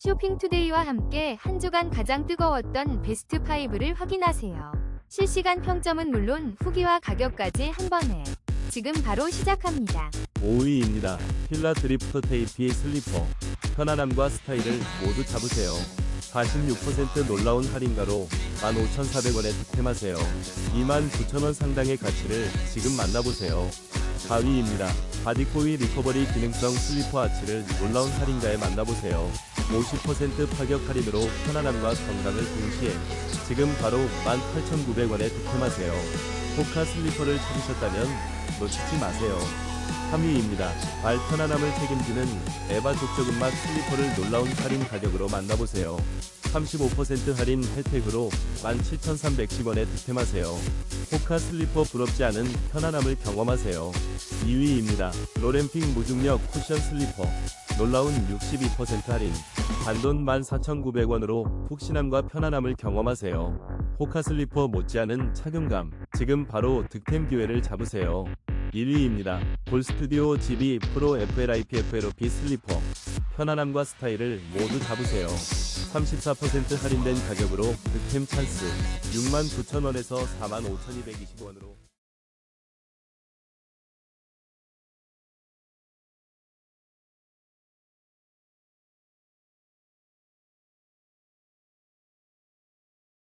쇼핑투데이와 함께 한 주간 가장 뜨거웠던 베스트 5를 확인하세요. 실시간 평점은 물론 후기와 가격까지 한 번에 지금 바로 시작합니다. 5위입니다. 필라 드리프트 테이피 슬리퍼. 편안함과 스타일을 모두 잡으세요. 46% 놀라운 할인가로 15,400원에 득템하세요. 29,000원 상당의 가치를 지금 만나보세요. 4위입니다. 바디코이 리커버리 기능성 슬리퍼 아치를 놀라운 할인가에 만나보세요. 50% 파격 할인으로 편안함과 건강을 동시에 지금 바로 18,900원에 득템하세요. 호카 슬리퍼를 찾으셨다면 놓치지 마세요. 3위입니다. 발 편안함을 책임지는 에바 족저근막 슬리퍼를 놀라운 할인 가격으로 만나보세요. 35% 할인 혜택으로 17,310원에 득템하세요. 호카 슬리퍼 부럽지 않은 편안함을 경험하세요. 2위입니다. 로렌핑 무중력 쿠션 슬리퍼. 놀라운 62% 할인. 단돈 14,900원으로 푹신함과 편안함을 경험하세요. 호카 슬리퍼 못지않은 착용감. 지금 바로 득템 기회를 잡으세요. 1위입니다. 볼스튜디오 GB 프로 FLIPFLOP 슬리퍼. 편안함과 스타일을 모두 잡으세요. 34% 할인된 가격으로 득템 찬스. 69,000원에서 45,220원으로